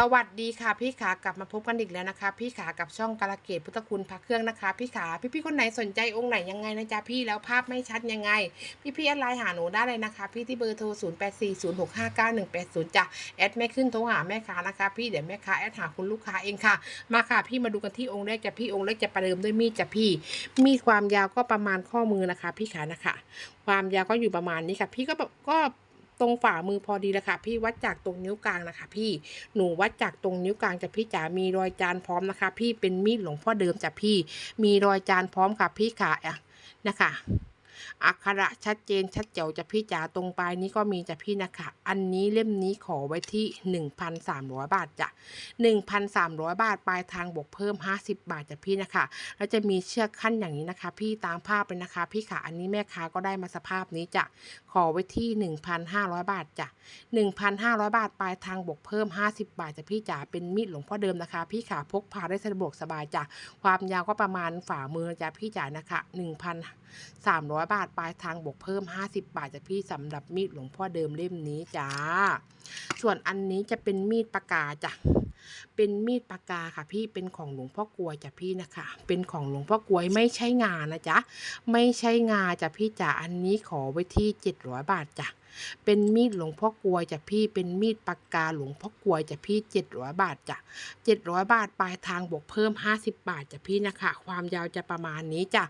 สวัสดีค่ะพี่ขากลับมาพบกันอีกแล้วนะคะ พี่ขากับช่องกาลเกตพุทธคุณพระเครื่องนะคะ พี่ขาพี่พี่ๆคนไหนสนใจองค์ไหนยังไงนะจ๊ะพี่แล้วภาพไม่ชัดยังไง พี่พี่ๆแอดไลน์หาหนูได้เลยนะคะ พี่ที่เบอร์โทร 0 8 4 0 6 5 9 1 8 0จ้ะแอดไม่ขึ้นโทรหาแม่ค้านะคะ พี่เดี๋ยวแม่ค้าแอดหาคุณลูกค้าเองค่ะ มาค่ะพี่มาดูกันที่องค์แรกจ้ะพี่องค์แรกจะประเดิมด้วยมีดจ้ะพี่ มีดความยาวก็ประมาณข้อมือนะคะ พี่ขานะคะ ความยาวก็อยู่ประมาณนี้ค่ะ พี่ก็แบบก็ ตรงฝ่ามือพอดีแล้วค่ะ พี่วัดจากตรงนิ้วกลางนะคะ พี่หนูวัดจากตรงนิ้วกลางจากพี่จ๋ามีรอยจานพร้อมนะคะ พี่เป็นมีดหลวงพ่อเดิมจากพี่มีรอยจานพร้อมค่ะพี่ขาอะนะคะ อักขระชัดเจนชัดเจ๋วจากพี่จ๋าตรงปลายนี้ก็มีจากพี่นะคะ อันนี้เล่มนี้ขอไว้ที่ 1,300 บาทจ้ะ1,300 บาทปลายทางบวกเพิ่ม 50 บาทจากพี่นะคะ แล้วจะมีเชือกขั้นอย่างนี้นะคะ พี่ตามภาพเลยนะคะ พี่ขาอันนี้แม่ค้าก็ได้มาสภาพนี้จ้ะขอไว้ที่ 1,500 บาทจ้ะ1,500 บาทปลายทางบวกเพิ่ม 50 บาทจ้ะพี่จ๋าเป็นมีดหลวงพ่อเดิมนะคะ พี่ขาพกพาได้สะดวกสบายจ้ะความยาวก็ประมาณฝ่ามือจ้ะพี่จ๋านะคะ1,300บาท ปลายทางบวกเพิ่ม 50 บาทจากพี่สำหรับมีดหลวงพ่อเดิมเล่มนี้จ้า ส่วนอันนี้จะเป็นมีดปากกาจ้ะ เป็นมีดปากกาค่ะ พี่ เป็นของหลวงพ่อกลวยจ้ะพี่นะคะ เป็นของหลวงพ่อกลวยไม่ใช่งานะจ๊ะ ไม่ใช่งาจ้ะพี่จ๋า อันนี้ขอไว้ที่ 700 บาทจ้ะ เป็นมีดหลวงพ่อกลวยจ้ะพี่เป็นมีดปากกาหลวงพ่อกลวยจ้ะพี่700บาทจ้ะ700บาทปลายทางบวกเพิ่ม50บบาทจ้ะพี่นะคะ ความยาวจะประมาณนี้จ้ะ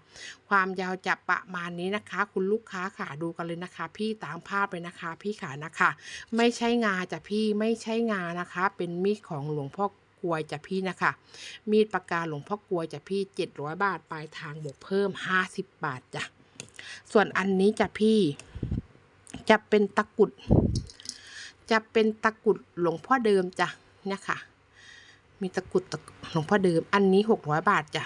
ความยาวจะประมาณนี้นะคะ คุณลูกค้าค่ะดูกันเลยนะคะ พี่ตามภาพเลยนะคะ พี่ขานะคะ ไม่ใช่งาจ้ะพี่ไม่ใช่งานะคะ เป็นมีดของหลวงพ่อกลวยจ้ะพี่นะคะ มีดปากกาหลวงพ่อกลวยจ้ะพี่700บาทปลายทางบวกเพิ่ม50บาทจ้ะส่วนอันนี้จ้ะพี่ จะเป็นตะกุด จะเป็นตะกุดหลวงพ่อเดิมจ้ะเนี่ยค่ะ มีตะกุดตะหลวงพ่อเดิม อันนี้600บาทจ้ะ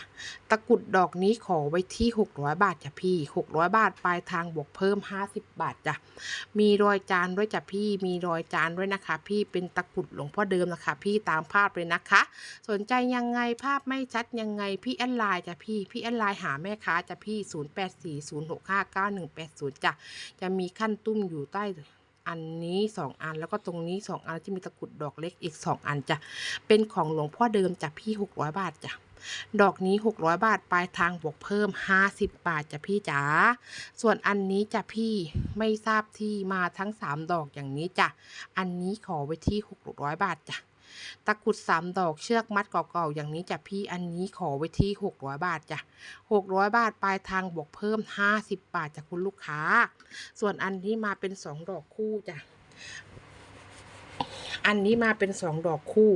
ตะกุดดอกนี้ขอไว้ที่600บาทจ้ะพี่600บาทปลายทางบวกเพิ่ม50บบาทจ้ะ มีรอยจานด้วยจ้ะพี่ มีรอยจานด้วยนะคะ พี่เป็นตะกุดหลวงพ่อเดิมนะคะ พี่ตามภาพเลยนะคะ สนใจยังไงภาพไม่ชัดยังไงพี่แอดไลน์จ้ะพี่ พี่แอดไลน์หาแม่ค้าจ้ะพี่0840659180จ้ะ จะมีขั้นตุ้มอยู่ใต้ อันนี้ 2 อันแล้วก็ตรงนี้ 2 อันที่มีตะกุดดอกเล็กอีก 2 อันจ้ะเป็นของหลวงพ่อเดิมจ้ะพี่ 600 บาทจ้ะดอกนี้ 600 บาท ปลายทางบวกเพิ่ม 50 บาทจ้ะพี่จ๋า ส่วนอันนี้จ้ะพี่ไม่ทราบที่มาทั้ง 3 ดอกอย่างนี้จ้ะ อันนี้ขอไว้ที่ 600 บาทจ้ะ ตะกุดสามดอกเชือกมัดเก่าๆอย่างนี้จ้ะพี่อันนี้ขอไว้ที่600บาทจ้ะ600บาทปลายทางบวกเพิ่ม50บาทจากคุณลูกค้า ส่วนอันนี้มาเป็น2ดอกคู่จ้ะอันนี้มาเป็น2ดอกคู่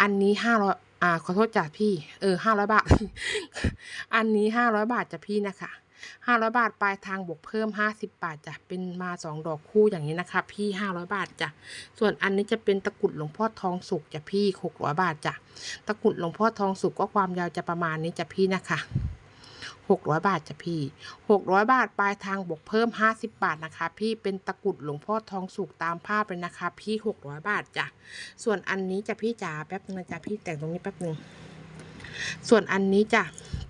อันนี้500อ่าขอโทษจ้ะพี่ เออ500บาท อันนี้500บาทจ้ะพี่นะคะ 500 บาทปลายทางบวกเพิ่ม 50 บาทจ้ะเป็นมา 2 ดอกคู่อย่างนี้นะคะพี่ 500 บาทจ้ะส่วนอันนี้จะเป็นตะกรุดหลวงพ่อทองสุกจ้ะพี่ 600 บาทจ้ะตะกรุดหลวงพ่อทองสุกก็ความยาวจะประมาณนี้จ้ะพี่นะคะ600บาทจ้ะพี่600บาทปลายทางบวกเพิ่ม50บาทนะคะ พี่เป็นตะกรุดหลวงพ่อทองสุกตามภาพเลยนะคะ พี่600บาทจ้ะส่วนอันนี้จะพี่จ๋าแป๊บนึงนะจ๊ะพี่แต่งตรงนี้แป๊บนึงส่วนอันนี้จะ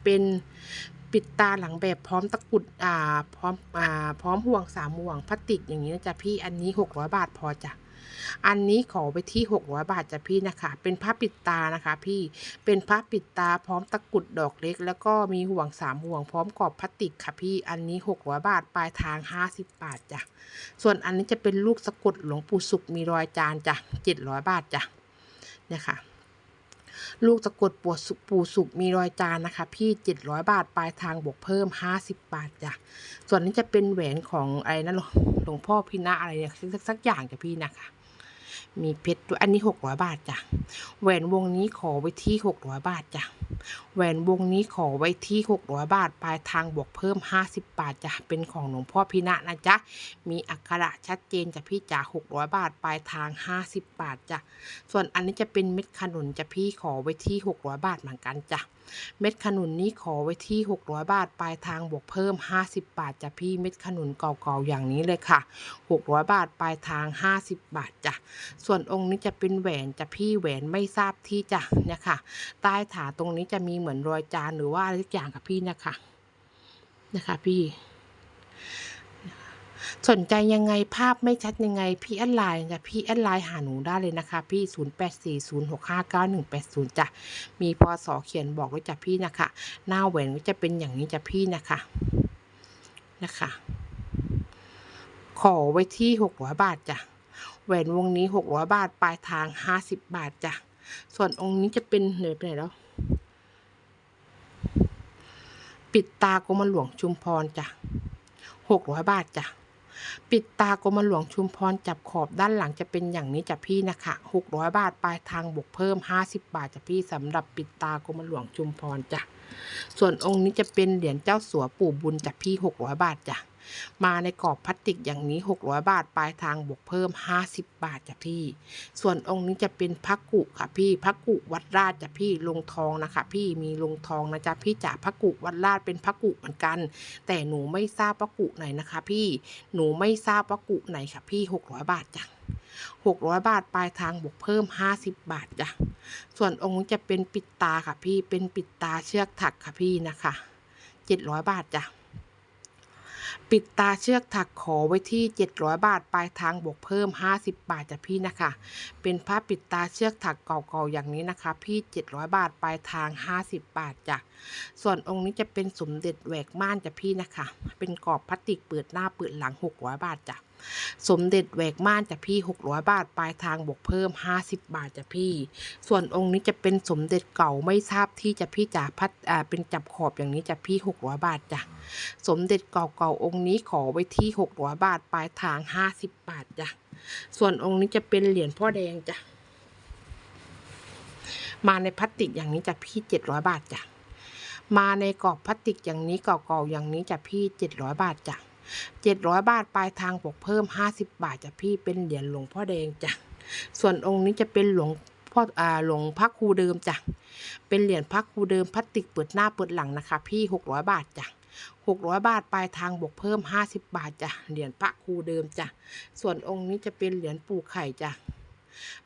เป็น ปิดตาหลังแบบพร้อมตะกรุดอ่าพร้อมอ่าพร้อมห่วงสามห่วงพลาสติกอย่างนี้นะจ๊ะพี่อันนี้600บาทพอจ้ะอันนี้ขอไปที่ 600 บาทจ้ะพี่นะคะ เป็นผ้าปิดตานะคะ พี่ เป็นผ้าปิดตาพร้อมตะกรุดดอกเล็ก แล้วก็มีห่วงสามห่วงพร้อมกรอบพลาสติกค่ะพี่ อันนี้ 600 บาท ปลายทาง 50 บาทจ้ะ ส่วนอันนี้จะเป็นลูกสะกดหลวงปู่สุขมีรอยจานจ้ะ700 บาทจ้ะเนี่ยค่ะ ลูกตะกดปวดปูสุกมีรอยจานนะคะ พี่ 700 บาทปลายทางบวกเพิ่ม 50 บาทจ้ะส่วนนี้จะเป็นแหวนของอะไรนะหลวงหลวงพ่อพินะอะไรเนี่ยสักสักอย่างจ้ะพี่นะคะ มีเพชรด้วยอันนี้600บาทจ้ะแหวนวงนี้ขอไว้ที่600บาทจ้ะแหวนวงนี้ขอไว้ที่600บาท ปลายทางบวกเพิ่ม50บาทจ้ะเป็นของหลวงพ่อพินะนะจ๊ะมีอักขระชัดเจนจ้ะพี่จ๋า600บาท ปลายทาง50บาทจ้ะส่วนอันนี้จะเป็นเม็ดขนุนจ้ะพี่ขอไว้ที่600บาทเหมือนกันจ้ะ เม็ดขนุนนี้ขอไว้ที่ 600 บาท ปลายทางบวกเพิ่ม 50 บาทจ้ะพี่เม็ดขนุนเก่าๆอย่างนี้เลยค่ะ 600 บาท ปลายทาง 50 บาทจ้ะส่วนองค์นี้จะเป็นแหวนจ้ะพี่แหวนไม่ทราบที่จ้ะเนี่ยค่ะ ใต้ฐานตรงนี้จะมีเหมือนรอยจานหรือว่าอะไรสักอย่างค่ะพี่นะคะนะคะพี่ สนใจยังไงภาพไม่ชัดยังไง พี่แอดไลน์จ้ะพี่แอดไลน์หาหนูได้เลยนะคะ พี่ 0840659180จ้ะมีพศเขียนบอกไว้จ้ะพี่นะคะ หน้าแหวนก็จะเป็นอย่างนี้จ้ะพี่นะคะนะคะ ขอไว้ที่600บาทจ้ะแหวนวงนี้600บาทปลายทาง50บาทจ้ะส่วนองค์นี้จะเป็นเหนือไปไหนแล้วปิดตากรมหลวงชุมพรจ้ะ600บาทจ้ะ ปิดตากรมหลวงชุมพรจับขอบด้านหลังจะเป็นอย่างนี้จ้ะพี่นะคะ600 บาทปลายทางบวกเพิ่ม 50 บาทจ้ะพี่สำหรับปิดตากรมหลวงชุมพรจ้ะส่วนองค์นี้จะเป็นเหรียญเจ้าสัวปู่บุญจ้ะพี่600 บาทจ้ะ มาในกรอบพลาสติกอย่างนี้ 600 บาท ปลายทางบวกเพิ่ม 50 บาทจ้ะพี่ ส่วนองค์นี้จะเป็นพระกุค่ะพี่พระกุวัดราชจ้ะพี่ลงทองนะคะ พี่มีลงทองนะจ๊ะพี่จ๋าพระกุวัดราชเป็นพระกุเหมือนกัน แต่หนูไม่ทราบพระกุไหนนะคะ พี่หนูไม่ทราบพระกุไหนค่ะพี่ 600 บาทจ้ะ600 บาทปลายทางบวกเพิ่ม 50 บาทจ้ะ ส่วนองค์จะเป็นปิดตาค่ะพี่ เป็นปิดตาเชือกถักค่ะพี่นะคะ 700 บาทจ้ะ ปิดตาเชือกถักขอไว้ที่ 700 บาท ปลายทางบวกเพิ่ม 50 บาทจากพี่นะคะ เป็นผ้าปิดตาเชือกถักเก่าๆอย่างนี้นะคะ พี่ 700 บาท ปลายทาง 50 บาทจ้ะ ส่วนองค์นี้จะเป็นสมเด็จแหวกม่านจากพี่นะคะ เป็นกรอบพลาสติกเปิดหน้าเปิดหลัง 600 บาทจ้ะ สมเด็จแหวกม่านจะพี่ 600 บาท ปลายทางบวกเพิ่ม 50 บาทจะพี่ ส่วนองค์นี้จะเป็นสมเด็จเก่าไม่ทราบที่จะพี่จ๋าพัดอ่าเป็นจับขอบอย่างนี้จะพี่ 600 บาทจ้ะสมเด็จเก่าๆองค์นี้ขอไว้ที่ 600 บาท ปลายทาง 50 บาทจ้ะส่วนองค์นี้จะเป็นเหรียญพ่อแดงจ้ะมาในพลาสติกอย่างนี้จะพี่ 700 บาทจ้ะมาในกรอบพลาสติกอย่างนี้เก่าๆอย่างนี้จะพี่ 700 บาทจ้ะ 700 บาทปลายทางบวกเพิ่ม 50 บาทจ้ะพี่เป็นเหรียญหลวงพ่อแดงจ้ะส่วนองค์นี้จะเป็นหลวงพ่ออ่าหลวงพระครูเดิมจ้ะเป็นเหรียญพระครูเดิมพลาสติกเปิดหน้าเปิดหลังนะคะ พี่ 600 บาทจ้ะ600 บาทปลายทางบวกเพิ่ม 50 บาทจ้ะเหรียญพระครูเดิมจ้ะส่วนองค์นี้จะเป็นเหรียญปู่ไข่จ้ะ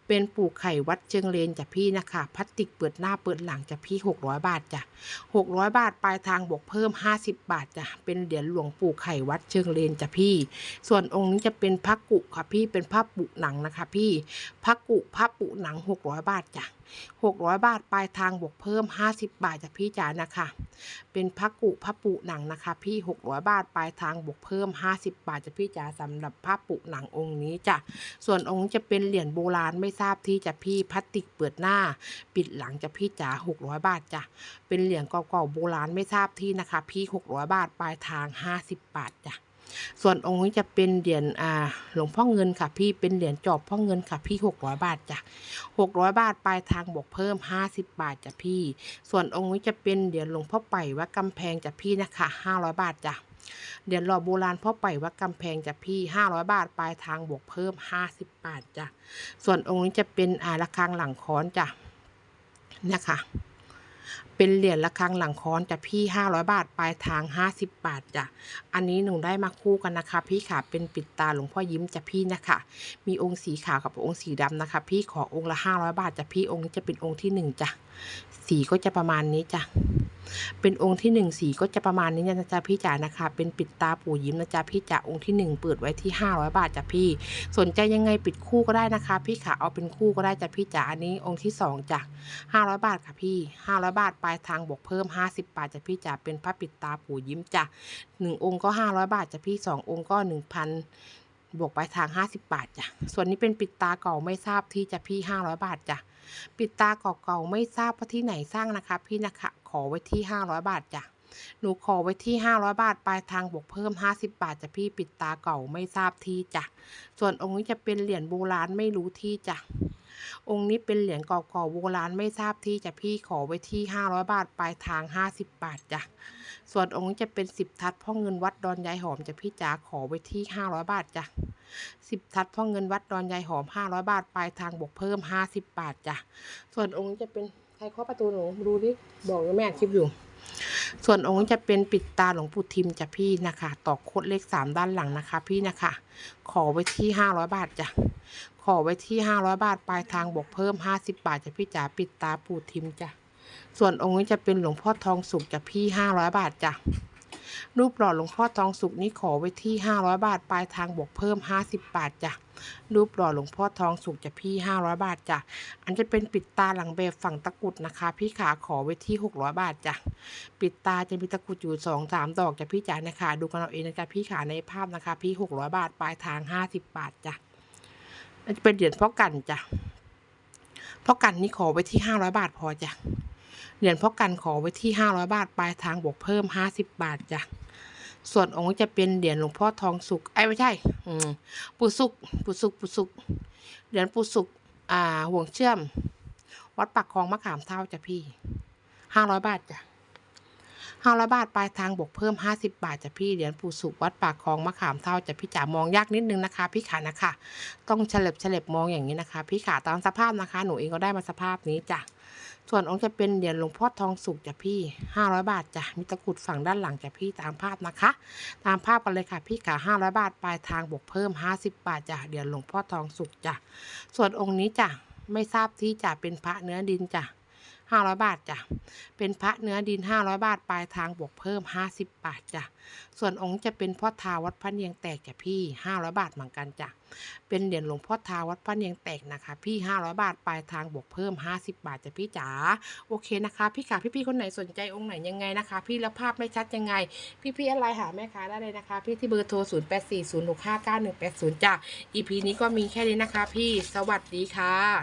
เป็นปูไข่วัดเชิงเลนจ้ะพี่นะคะพลาสติกเปิดหน้าเปิดหลังจ้ะพี่ 600 บาทจ้ะ600 บาทปลายทางบวกเพิ่ม 50 บาทจ้ะเป็นเหรียญหลวงปู่ไข่วัดเชิงเลนจ้ะพี่ ส่วนองค์นี้จะเป็นพระกุค่ะพี่เป็นพระปุหนังนะคะ พี่พระกุพระปุหนัง 600 บาทจ้ะ 600 บาทปลายทางบวกเพิ่ม 50 บาทจ้ะพี่จ๋านะคะ เป็นพระกุพระปุหนังนะคะ พี่ 600 บาทปลายทางบวกเพิ่ม 50 บาทจ้ะพี่จ๋าสำหรับพระปุหนังองค์นี้จ้ะส่วนองค์จะเป็นเหรียญโบราณไม่ทราบที่จะพี่พลาสติกเปิดหน้า ปิดหลังจะพี่จ๋า600 บาทจ้ะเป็นเหรียญเก่าๆโบราณไม่ทราบที่นะคะ พี่ 600 บาทปลายทาง 50 บาทจ้ะ ส่วนองค์นี้จะเป็นเหรียญอ่าหลวงพ่อเงินค่ะพี่เป็นเหรียญจอบพ่อเงินค่ะพี่600บาทจ้ะ600บาทปลายทางบวกเพิ่ม50บาทจ้ะพี่ ส่วนองค์นี้จะเป็นเหรียญหลวงพ่อไป่วัดกำแพงจ้ะพี่นะคะ500บาทจ้ะเหรียญหล่อโบราณพ่อไป่วัดกำแพงจ้ะพี่ 500 บาท ปลายทางบวกเพิ่ม 50 บาทจ้ะ ส่วนองค์นี้จะเป็นอ่าระฆังหลังค้อนจ้ะนะคะ เป็นเหรียญระฆังหลังค้อนจ้ะพี่ 500 บาทปลายทาง 50 บาทจ้ะอันนี้หนูได้มาคู่กันนะคะ พี่ค่ะเป็นปิดตาหลวงพ่อยิ้มจ้ะพี่นะคะ มีองค์สีขาวกับองค์สีดำนะคะ พี่ขอองค์ละ 500 บาทจ้ะพี่องค์นี้จะเป็นองค์ที่หนึ่งจ้ะสีก็จะประมาณนี้จ้ะเป็นองค์ที่หนึ่งสีก็จะประมาณนี้นะจ๊ะพี่จ๋านะคะ เป็นปิดตาปู่ยิ้มนะจ๊ะพี่จ๋าองค์ที่หนึ่งเปิดไว้ที่ 500 บาทจ้ะพี่ สนใจยังไงปิดคู่ก็ได้นะคะ พี่ค่ะเอาเป็นคู่ก็ได้จ้ะพี่จ๋าอันนี้องค์ที่สองจ้ะ500 บาทค่ะพี่ 500 บาทปายทางบวกเพิ่ม 50 บาทจะพี่จ๋าเป็นพระปิดตาปู่ยิ้มจ้ะหนึ่งองค์ก็ 500 บาทจะพี่สององค์ก็ 1,000 บวกปลายทาง 50 บาทจ้ะส่วนนี้เป็นปิดตาเก่าไม่ทราบที่จะพี่ 500 บาทจ้ะปิดตาเก่าๆไม่ทราบว่าที่ไหนสร้างนะคะ พี่นะคะขอไว้ที่ 500 บาทจ้ะหนูขอไว้ที่ 500 บาท ปลายทางบวกเพิ่ม 50 บาทจะพี่ปิดตาเก่าไม่ทราบที่จ้ะ ส่วนองค์นี้จะเป็นเหรียญโบราณไม่รู้ที่จ้ะ องค์นี้เป็นเหรียญก่าๆโบราณไม่ทราบที่จะพี่ขอไว้ที่ 500 บาทปลายทาง 50 บาทจ้ะส่วนองค์นี้จะเป็น 10 ทัดพ่อเงินวัดดอนยายหอมจะพี่จ๋าขอไว้ที่ 500 บาทจ้ะ10ทัดพ่อเงินวัดดอนยายหอม 500 บาทปลายทางบวกเพิ่ม 50 บาทจ้ะส่วนองค์จะเป็นใครเคาะประตูหนูดูดิบอกแม่คลิปอยู่ ส่วนองค์จะเป็นปิดตาหลวงปู่ทิมจ้ะพี่นะคะต่อโคดเลขสามด้านหลังนะคะ พี่นะคะ ขอไว้ที่500บาทจ้ะขอไว้ที่500บาทปลายทางบวกเพิ่ม50บาทจ้ะพี่จ๋าปิดตาปู่ทิมจ้ะส่วนองค์นี้จะเป็นหลวงพ่อทองสุกจ้ะพี่500บาทจ้ะ รูปหล่อหลวงพ่อทองสุกนี่ขอไว้ที่ 500 บาท ปลายทางบวกเพิ่ม 50 บาทจ้ะ รูปหล่อหลวงพ่อทองสุกจะพี่ 500 บาทจ้ะ อันจะเป็นปิดตาหลังแบบฝั่งตะกุดนะคะ พี่ขาขอไว้ที่ 600 บาทจ้ะ ปิดตาจะมีตะกุดอยู่ 2 3 ดอกจ้ะพี่จ๋านะคะ ดูกันเอาเองนะจ๊ะพี่ขาในภาพนะคะ พี่ 600 บาท ปลายทาง 50 บาทจ้ะอันจะเป็นเหรียญพ่อกันจ้ะพ่อกันนี่ขอไว้ที่ 500 บาทพอจ้ะ เหรียญพ่อกันขอไว้ที่ 500 บาท ปลายทางบวกเพิ่ม 50 บาทจ้ะ ส่วนองค์จะเป็นเหรียญหลวงพ่อทองสุกไอ้ไม่ใช่ปู่สุกปู่สุกปู่สุกเหรียญปู่สุกอ่าห่วงเชื่อม วัดปักคลองมะขามเท่าจ้ะพี่ 500 บาทจ้ะ500บาทปลายทางบวกเพิ่ม50บาทจ้ะพี่เหรียญปู่สุกวัดปากคลองมะขามเท่าจ้ะพี่จ๋ามองยากนิดนึงนะคะ พี่ขานะคะ ต้องเฉลบเฉลบมองอย่างนี้นะคะ พี่ขาตามสภาพนะคะ หนูเองก็ได้มาสภาพนี้จ้ะ ส่วนองค์จะเป็นเหรียญหลวงพ่อทองสุกจ้ะพี่500บาทจ้ะมีตะกรุดฝั่งด้านหลังจ้ะพี่ตามภาพนะคะ ตามภาพกันเลยค่ะพี่ขา500บาทปลายทางบวกเพิ่ม50บาทจ้ะเหรียญหลวงพ่อทองสุกจ้ะส่วนองค์นี้จ้ะไม่ทราบที่จะเป็นพระเนื้อดินจ้ะ 500 บาทจ้ะ เป็นพระเนื้อดิน 500 บาท ปลายทางบวกเพิ่ม 50 บาทจ้ะ ส่วนองค์จะเป็นพ่อทาวัดพระเนียงแตกจ้ะพี่ 500 บาทเหมือนกันจ้ะ เป็นเหรียญหลวงพ่อทาวัดพระเนียงแตกนะคะ พี่ 500 บาท ปลายทางบวกเพิ่ม 50 บาทจ้ะพี่จ๋า โอเคนะคะ พี่ขาพี่ๆคนไหนสนใจองค์ไหนยังไงนะคะ พี่แล้วภาพไม่ชัดยังไง พี่ๆอะไรหาแม่ค้าได้เลยนะคะ พี่ที่เบอร์โทร 0840659180 จ้ะ EP นี้ก็มีแค่นี้นะคะ พี่ สวัสดีค่ะ